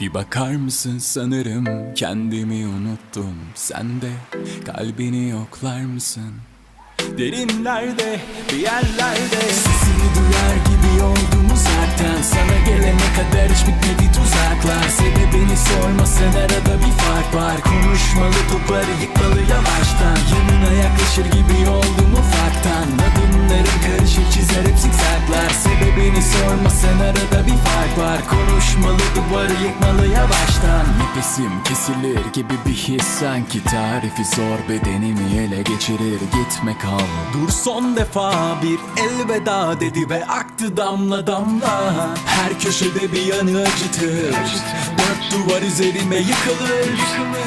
Bir bakar mısın sanırım kendimi unuttum. Sen de kalbini yoklar mısın? Derinlerde bir yerlerde Sesini duyar gibi oldum uzaktan. Sana gelene kadar hiç bitmedi tuzaklar. Sebebini sormasın arada bir fark var. Konuşmalı duvarı yıkmalı yavaştan. Yanına yaklaşır gibi oldum ufaktan. Adımlarım sormasın arada bir fark var. Konuşmalı duvarı yıkmalı yavaştan. Nefesim kesilir gibi bir his. Sanki Tarifi zor bedenimi ele geçirir. Gitme kal Dur son defa bir elveda dedi ve aktı damla damla. Her köşede bir yanı acıtır. Dört duvar üzerime yıkılır.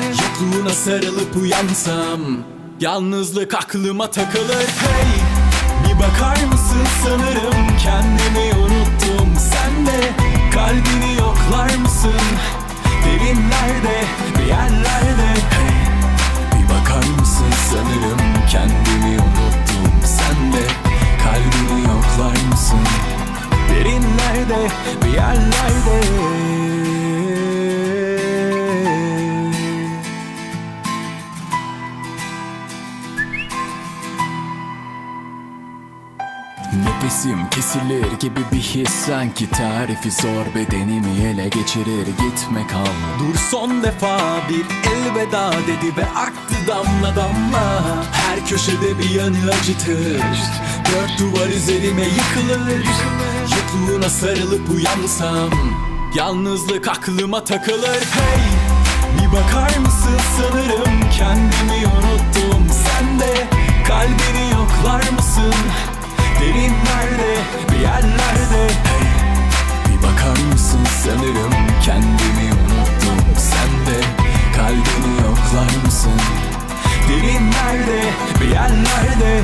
Yokluğuna sarılıp uyansam Yalnızlık aklıma takılır. Hey Bir bakar mısın sanırım kendimi unuttum Derinlerde bir yerlerde. Nefesim kesilir gibi bir his sanki tarifi zor bedenimi ele geçirir. Gitme kal Dur son defa bir elveda dedi ve aktı damla damla. Her köşede bir yanı acıtır. Dört duvar üzerime yıkılır Yokluğuna sarılıp uyansam Yalnızlık aklıma takılır. Hey Bir bakar mısın? Sanırım kendimi unuttum. Sen de kalbini yoklar mısın? Derinlerde bir yerlerde. Hey, Bir bakar mısın? Sanırım kendimi unuttum. Sen de kalbini yoklar mısın? Derinlerde bir yerlerde